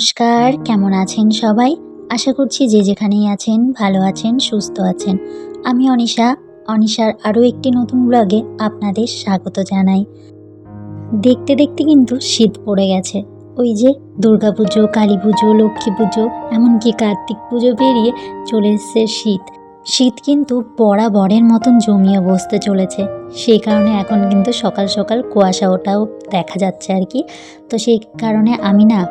নমস্কার, কেমন আছেন সবাই? আশা করছি যে যেখানেই আছেন, ভালো আছেন, সুস্থ আছেন। আমি অনিশা, অনিশার আরও একটি নতুন ব্লগে আপনাদের স্বাগত জানাই। দেখতে দেখতে কিন্তু শীত পড়ে গেছে। ওই যে দুর্গা পুজো, কালী পুজো, লক্ষ্মী পুজো, এমনকি কার্তিক পুজো পেরিয়ে চলে এসছে শীত। শীত কিন্তু বরাবরের মতন জমিয়ে বসতে চলেছে। সেই কারণে এখন কিন্তু সকাল সকাল কুয়াশা ওটাও দেখা যাচ্ছে আর কি। তো সেই কারণে আমি না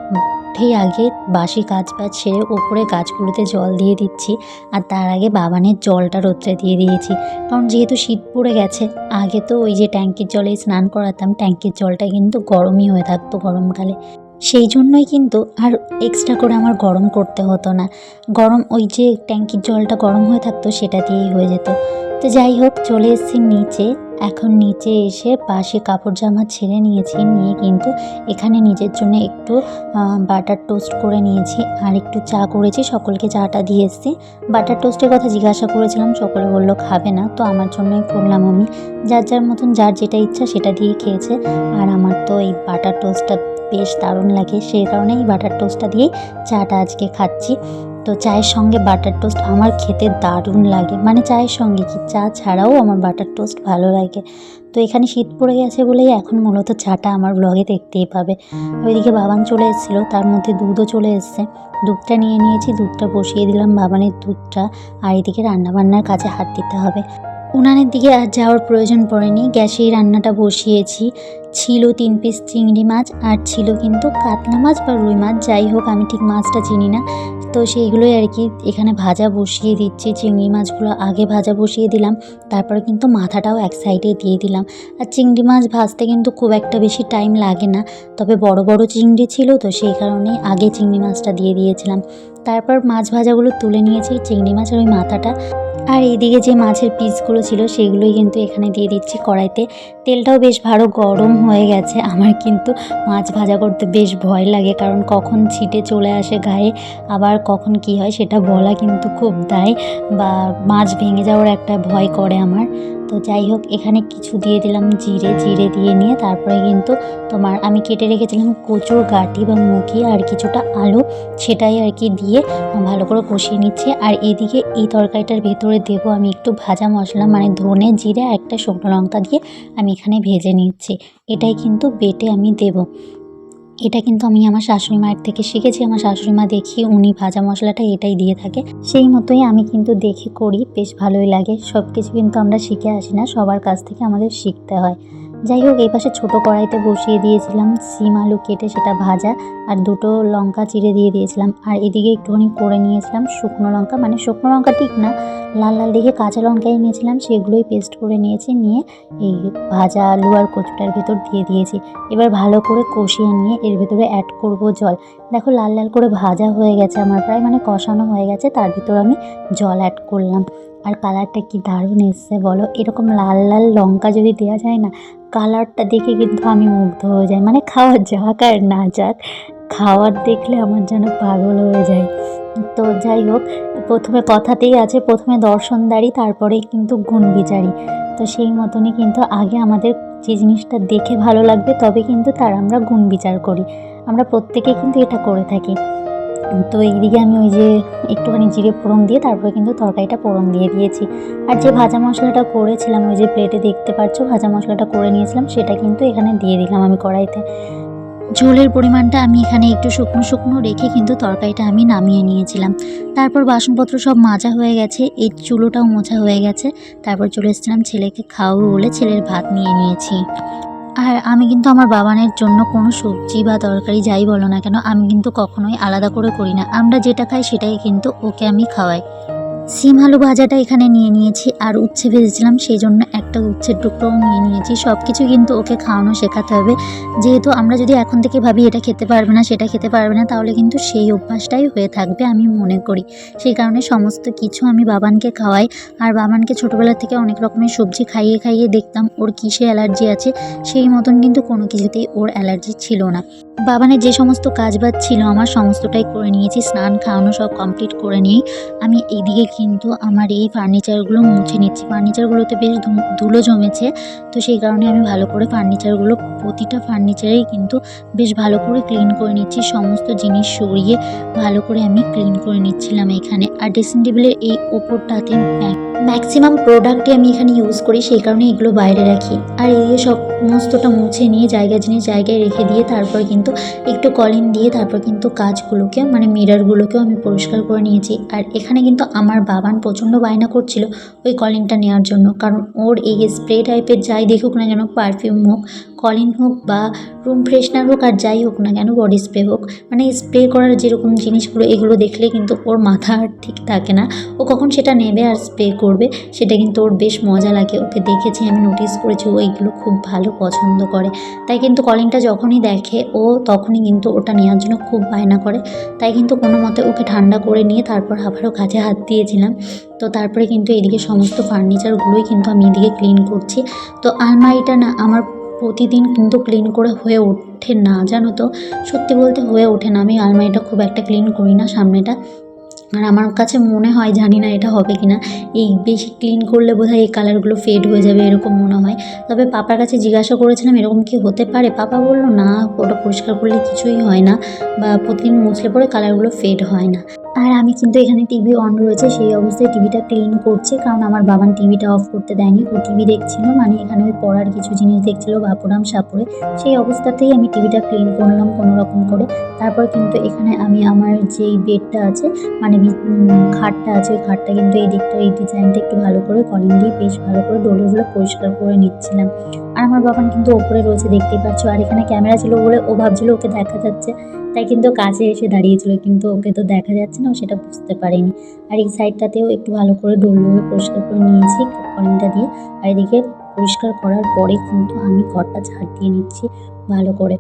উঠেই আগে বাসি কাজ বাজ সেরে ওপরে গাছগুলোতে জল দিয়ে দিচ্ছি আর তার আগে বাবানের জলটা রোদ্রে দিয়ে দিয়েছি। কারণ যেহেতু শীত পড়ে গেছে, আগে তো ওই যে ট্যাঙ্কির জলে স্নান করাতাম, ট্যাঙ্কির জলটা কিন্তু গরমই হয়ে থাকতো গরমকালে। সেই জন্যই কিন্তু আর এক্সট্রা করে আমার গরম করতে হতো না। গরম ওই যে ট্যাঙ্কির জলটা গরম হয়ে থাকতো সেটা দিয়েই হয়ে যেত। তো যাই হোক, চলে এসেছি নিচে। এখন নিচে এসে পাশে কাপড় জামা ছেড়ে নিয়েছি, নিয়ে কিন্তু এখানে নিজের জন্য একটু বাটার টোস্ট করে নিয়েছি। আর একটু চা করেছি, সকলকে চাটা দিয়ে এসেছি। বাটার টোস্টের কথা জিজ্ঞাসা করেছিলাম, সকলে বলল, খাবে না। তো আমার জন্যই করলাম আমি। যার যার মতন, যার যেটা ইচ্ছা সেটা দিয়ে খেয়েছে। আর আমার তো এই বাটার টোস্টটা বেশ দারুণ লাগে। সেই কারণে এই বাটার টোস্টটা দিয়েই চাটা আজকে খাচ্ছি। তো চায়ের সঙ্গে বাটার টোস্ট আমার খেতে দারুণ লাগে। মানে চায়ের সঙ্গে কি? চা ছাড়াও আমার বাটার টোস্ট ভালো লাগে। তো এখানে শীত পড়ে গেছে বলেই এখন মূলত চাটা আমার ব্লগে দেখতেই পাবে। ওইদিকে বাবান চলে এসেছিল, তার মধ্যে দুধও চলে এসছে। দুধটা নিয়ে নিয়েছি, দুধটা বসিয়ে দিলাম বাবানের দুধটা। আর এদিকে রান্নাবান্নার কাজে হাত দিতে হবে। উনানের দিকে আর যাওয়ার প্রয়োজন পড়েনি। গ্যাসেই রান্নাটা বসিয়েছি। ছিল তিন পিস চিংড়ি মাছ আর ছিল কিন্তু কাতলা মাছ বা রুই মাছ। যাই হোক, আমি ঠিক মাছটা চিনি না। তো সেইগুলোই আর কি এখানে ভাজা বসিয়ে দিচ্ছি। চিংড়ি মাছগুলো আগে ভাজা বসিয়ে দিলাম। তারপরে কিন্তু মাথাটাও এক সাইডে দিয়ে দিলাম। আর চিংড়ি মাছ ভাজতে কিন্তু খুব একটা বেশি টাইম লাগে না। তবে বড় বড় চিংড়ি ছিল তো সেই কারণেই আগে চিংড়ি মাছটা দিয়ে দিয়েছিলাম। তারপর মাছ ভাজাগুলো তুলে নিয়েছি, চিংড়ি মাছের ওই মাথাটা। আর এইদিকে যে মাছের পিসগুলো ছিল, সেগুলোই কিন্তু এখানে দিয়ে দিচ্ছি কড়াইতে। তেলটাও বেশ ভালো গরম হয়ে গেছে। আমার কিন্তু মাছ ভাজা করতে বেশ ভয় লাগে, কারণ কখন ছিটে চলে আসে গায়ে, আবার কখন কি হয় সেটা বলা কিন্তু খুব দায়, বা মাছ ভেঙে যাওয়ার একটা ভয় করে আমার। তো যাই হোক, এখানে কিছু দিয়ে দিলাম জিরে জিরে দিয়ে নিয়ে তারপরে কিন্তু তোমার আমি কেটে রেখেছিলাম কচুর গাঁটি বা মুখি আর কিছুটা আলু, সেটাই আর কি দিয়ে ভালো করে কষিয়ে নিচ্ছি। আর এদিকে এই তরকারিটার ভেতরে দেবো আমি একটু ভাজা মশলা মানে ধনে জিরে একটা শুকনো লঙ্কা দিয়ে আমি এখানে ভেজে নিচ্ছি। এটাই কিন্তু বেটে আমি দেবো। এটা কিন্তু আমি আমার শাশুড়ি মায়ের থেকে শিখেছি, আমার শাশুড়ি মা দেখি, উনি ভাজা মশলাটা এটাই দিয়ে থাকে। সেই মতোই আমি কিন্তু দেখে করি, বেশ ভালোই লাগে। সব কিছু কিন্তু আমরা শিখে আসি না, সবার কাছ থেকে আমাদের শিখতে হয়। যাই হোক, এই পাশে ছোটো কড়াইতে বসিয়ে দিয়েছিলাম সিম আলু কেটে সেটা ভাজা আর দুটো লঙ্কা চিড়ে দিয়ে দিয়েছিলাম। আর এদিকে একটুখানি করে নিয়েছিলাম শুকনো লঙ্কা। মানে শুকনো লঙ্কা ঠিক না, লাল লাল দেখে কাঁচা লঙ্কাই নিয়েছিলাম, সেগুলোই পেস্ট করে নিয়েছি, নিয়ে এই ভাজা আলু আর কচুটার ভেতর দিয়ে দিয়েছি। এবার ভালো করে কষিয়ে নিয়ে এর ভেতরে অ্যাড করব জল। দেখো লাল লাল করে ভাজা হয়ে গেছে আমার, প্রায় মানে কষানো হয়ে গেছে, তার ভিতর আমি জল অ্যাড করলাম। আর কালারটা কি দারুণ এসছে বলো? এরকম লাল লাল লঙ্কা যদি দেওয়া যায় না, কালারটা দেখে কিন্তু আমি মুগ্ধ হয়ে যাই। মানে খাওয়া যাক আর না যাক, খাওয়ার দেখলে আমার যেন পাগল হয়ে যায় তো যাই হোক, প্রথমে কথাতেই আছে, প্রথমে দর্শনদারি তারপরে কিন্তু গুণ বিচারি। তো সেই মতনই কিন্তু আগে আমাদের যে জিনিসটা দেখে ভালো লাগবে, তবে কিন্তু তার আমরা গুণ বিচার করি। আমরা প্রত্যেকে কিন্তু এটা করে থাকি। তো এইদিকে আমি ওই যে একটুখানি জিরে ফোড়ন দিয়ে তারপরে কিন্তু তরকারিটা ফোড়ন দিয়ে দিয়েছি। আর যে ভাজা মশলাটা করেছিলাম, ওই যে প্লেটে দেখতে পাচ্ছ ভাজা মশলাটা করে নিয়েছিলাম, সেটা কিন্তু এখানে দিয়ে দিলাম আমি কড়াইতে। ঝোলের পরিমাণটা আমি এখানে একটু শুকনো শুকনো রেখে কিন্তু তরকারিটা আমি নামিয়ে নিয়েছিলাম। তারপর বাসনপত্র সব মাজা হয়ে গেছে এই চুলোটাও মোছা হয়ে গেছে। তারপর চলে এসেছিলাম ছেলেকে খাওয়াবো বলে ছেলের ভাত নিয়ে নিয়েছি। আর আমি কিন্তু আমার বাবানের জন্য কোনো সবজি বা তরকারি যাই বলো না কেন, আমি কিন্তু কখনোই আলাদা করে করি না। আমরা যেটা খাই সেটাই কিন্তু ওকে আমি খাওয়াই। সিম আলু ভাজাটা এখানে নিয়ে নিয়েছি আর উচ্ছে ভেজেছিলাম সেই জন্য একটা উচ্ছের টুকরোও নিয়ে নিয়েছি। সব কিছু কিন্তু ওকে খাওয়ানো শেখাতে হবে। যেহেতু আমরা যদি এখন থেকে ভাবি এটা খেতে পারবে না, সেটা খেতে পারবে না, তাহলে কিন্তু সেই অভ্যাসটাই হয়ে থাকবে আমি মনে করি। সেই কারণে সমস্ত কিছু আমি বাবানকে খাওয়াই। আর বাবানকে ছোটোবেলা থেকে অনেক রকমের সবজি খাইয়ে খাইয়ে দেখতাম ওর কিসে অ্যালার্জি আছে, সেই মতন কিন্তু কোনো কিছুতেই ওর অ্যালার্জি ছিল না। বাবানের যে সমস্ত কাজ বাজ ছিল আমার, সমস্তটাই করে নিয়েছি। স্নান, খাওয়ানো সব কমপ্লিট করে নিয়েই আমি এইদিকে কিন্তু আমার এই ফার্নিচারগুলো মুছে নিচ্ছি। ফার্নিচারগুলোতে বেশ ধুলো জমেছে, তো সেই কারণে আমি ভালো করে ফার্নিচারগুলো প্রতিটা ফার্নিচারেই কিন্তু বেশ ভালো করে ক্লিন করে নিচ্ছি। সমস্ত জিনিস সরিয়ে ভালো করে আমি ক্লিন করে নিচ্ছিলাম এখানে। আর ড্রেসিং টেবিলের এই ওপরটাতে ম্যাক্সিমাম প্রোডাক্টই আমি এখানে ইউজ করি, সেই কারণে এগুলো বাইরে রাখি। আর এই সমস্তটা মুছে নিয়ে, জায়গা জিনিস জায়গায় রেখে দিয়ে, তারপর কিন্তু একটু কলিন দিয়ে, তারপর কিন্তু কাজগুলোকে মানে মিররগুলোকেও আমি পরিষ্কার করে নিয়েছি। আর এখানে কিন্তু আমার বাবান প্রচণ্ড বায়না করছিল ওই কলিনটা নেওয়ার জন্য। কারণ ওর এই স্প্রে টাইপের যাই দেখুক না যেন পারফিউম হোক কলিন হোক বা রুম ফ্রেশনার হোক আর যাই হোক না কেন বডি স্প্রে হোক মানে স্প্রে করার যেরকম জিনিসগুলো, এগুলো দেখলে কিন্তু ওর মাথা আর ঠিক থাকে না। ও কখন সেটা নেবে আর স্প্রে করবে, সেটা কিন্তু ওর বেশ মজা লাগে। ওকে দেখেছি, আমি নোটিস করেছি, ও এইগুলো খুব ভালো পছন্দ করে। তাই কিন্তু কলিনটা যখনই দেখে, ও তখনই কিন্তু ওটা নেওয়ার জন্য খুব বায়না করে। তাই কিন্তু কোনো মতে ওকে ঠান্ডা করে নিয়ে তারপর আবারও কাজে হাত দিয়েছিলাম। তো তারপরে কিন্তু এদিকে সমস্ত ফার্নিচারগুলোই কিন্তু আমি এদিকে ক্লিন করছি। তো আলমারিটা না, আমার প্রতিদিন কিন্তু ক্লিন করে হয়ে ওঠে না, জানো তো? সত্যি বলতে হয়ে ওঠে না। আমি আলমারিটা খুব একটা ক্লিন করি না সামনেটা। আর আমার কাছে মনে হয়, জানি না এটা হবে কি না এই বেশি ক্লিন করলে বোধহয় এই কালারগুলো ফেড হয়ে যাবে, এরকম মনে হয়। তবে পাপার কাছে জিজ্ঞাসা করেছিলাম, এরকম কি হতে পারে? পাপা বলল, না, ওটা পরিষ্কার করলে কিছুই হয় না বা প্রতিদিন মুছলে পরে কালারগুলো ফেড হয় না। আর আমি কিন্তু এখানে টিভি অন রয়েছে, সেই অবস্থায় টিভিটা ক্লিন করছি। কারণ আমার বাবান টিভিটা অফ করতে দেয়নি, ও টিভি দেখছিল মানে এখানে ওই পড়ার কিছু জিনিস দেখছিল, বাপুরাম সাপুরে। সেই অবস্থাতেই আমি টিভিটা ক্লিন করলাম কোনো রকম করে। তারপর কিন্তু এখানে আমি আমার যেই বেডটা আছে মানে খাটটা আছে, ওই খাটটা কিন্তু এই দিকটা, এই ডিজাইনটা একটু ভালো করে কলিং দিয়ে বেশ ভালো করে ডোলগুলো পরিষ্কার করে নিচ্ছিলাম। আর আমার বাবান কিন্তু ওপরে রয়েছে, দেখতেই পাচ্ছ। আর এখানে ক্যামেরা ছিল বলে ও ভাবছিল ওকে দেখা যাচ্ছে। তাই কিন্তু কাছে এসে দাঁড়িয়েছিল, কিন্তু ওকে তো দেখা যাচ্ছে না। ও সেটা বুঝতে পারিনি। আর এই সাইডটাতেও একটু ভালো করে ডোলগুলো পরিষ্কার করে নিয়েছি কলিংটা দিয়ে। আর এদিকে পরিষ্কার করার পরে কিন্তু আমি ঘরটা ঝাড় দিয়ে নিচ্ছি ভালো করে।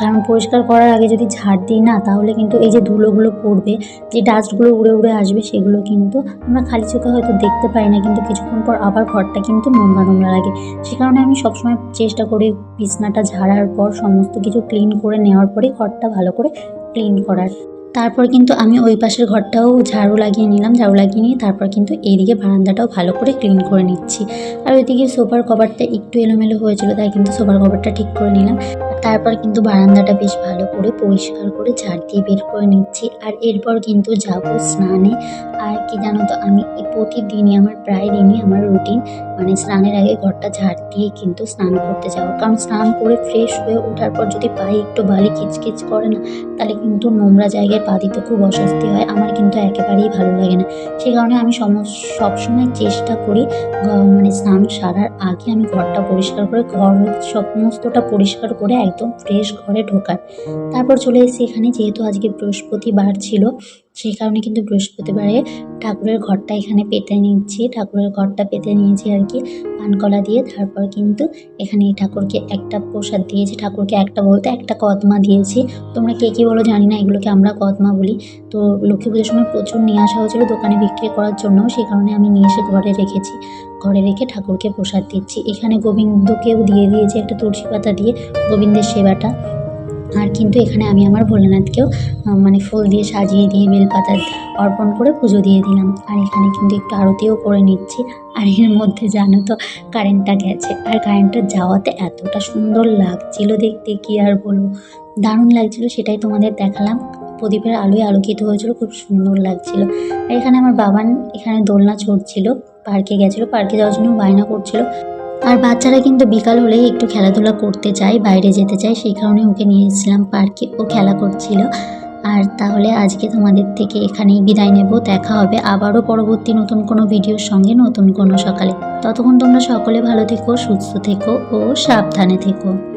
কারণ পরিষ্কার করার আগে যদি ঝাড় দিই না, তাহলে কিন্তু এই যে ধুলোগুলো পড়বে, যে ডাস্টগুলো উড়ে উড়ে আসবে, সেগুলো কিন্তু আমরা খালি চোখে হয়তো দেখতে পাই না, কিন্তু কিছুক্ষণ পর আবার ঘরটা কিন্তু নোংরা নোংরা লাগে। সে কারণে আমি সবসময় চেষ্টা করি বিছনাটা ঝাড়ার পর সমস্ত কিছু ক্লিন করে নেওয়ার পরে ঘরটা ভালো করে ক্লিন করার। তারপর কিন্তু আমি ওই পাশের ঘরটাও ঝাড়ু লাগিয়ে নিলাম, ঝাড়ু লাগিয়ে নিয়ে তারপর কিন্তু এইদিকে বারান্দাটাও ভালো করে ক্লিন করে নিচ্ছি। আর ওইদিকে সোফার কভারটা একটু এলোমেলো হয়েছিল, তাই কিন্তু সোফার কভারটা ঠিক করে নিলাম। তারপর কিন্তু বারান্দাটা বেশ ভালো করে পরিষ্কার করে ঝাড় দিয়ে বের করে নিচ্ছি। আর এরপর কিন্তু যাব স্নানে। আর কি জানো তো, আমি প্রতিদিনই আমার প্রায় দিনই আমার রুটিন মানে স্নানের আগে ঘরটা ঝাড় দিয়ে কিন্তু স্নান করতে যাব। কারণ স্নান করে ফ্রেশ হয়ে ওঠার পর যদি পায়ে একটু বালি কিচকিচ করে না, তাহলে কিন্তু নোংরা জায়গায় পা দিতে খুব অস্বস্তি হয়। আমার কিন্তু একেবারেই ভালো লাগে না। সে কারণে আমি সম- সবসময় চেষ্টা করি মানে স্নান সারার আগে আমি ঘরটা পরিষ্কার করে, ঘর সমস্তটা পরিষ্কার করে একদম ফ্রেশ ঘরে ঢোকার। তারপর চলে এসেছি এখানে, যেহেতু আজকে বৃহস্পতিবার ছিল সেই কারণে কিন্তু বৃহস্পতিবারে ঠাকুরের ঘরটা এখানে পেতে নিচ্ছি। ঠাকুরের ঘরটা পেতে নিয়েছি আর কি পানকলা দিয়ে। তারপর কিন্তু এখানে ঠাকুরকে একটা প্রসাদ দিয়েছি। ঠাকুরকে একটা বলতে একটা কদমা দিয়েছি। তোমরা কে কী বলো জানি না, এগুলোকে আমরা কদমা বলি। তো লক্ষ্মী পুজোর সময় প্রচুর নিয়ে আসা হয়েছিল দোকানে বিক্রি করার জন্য সেই কারণে আমি নিয়ে এসে ঘরে রেখেছি। ঘরে রেখে ঠাকুরকে প্রসাদ দিচ্ছি। এখানে গোবিন্দকেও দিয়ে দিয়েছি একটা তুলসী পাতা দিয়ে গোবিন্দের সেবাটা। আর কিন্তু এখানে আমি আমার ভোলানাথকেও মানে ফুল দিয়ে সাজিয়ে দিয়ে বেলপাতা অর্পণ করে পুজো দিয়ে দিলাম। আর এখানে কিন্তু একটু আরতিও করে নিচ্ছি। আর এর মধ্যে জানো তো কারেন্টটা গেছে। আর কারেন্টটা যাওয়াতে এতটা সুন্দর লাগছিল দেখতে, কি আর বলব? দারুণ লাগছিল, সেটাই তোমাদের দেখালাম। প্রদীপের আলোয় আলোকিত হয়েছিল, খুব সুন্দর লাগছিল। আর এখানে আমার বাবান, এখানে দোলনা চড়ছিল, পার্কে গেছিল। পার্কে যাওয়ার জন্য বায়না করছিল। আর বাচ্চারা কিন্তু বিকাল হলেই একটু খেলাধুলা করতে চায় বাইরে যেতে চায় সেই কারণে ওকে নিয়ে এসেছিলাম পার্কে, ও খেলা করছিল। আর তাহলে আজকে তোমাদের থেকে এখানেই বিদায় নেব, দেখা হবে আবারও পরবর্তী নতুন কোনো ভিডিওর সঙ্গে, নতুন কোনো সকালে। ততক্ষণ তোমরা সকলে ভালো থেকো, সুস্থ থেকো ও সাবধানে থেকো।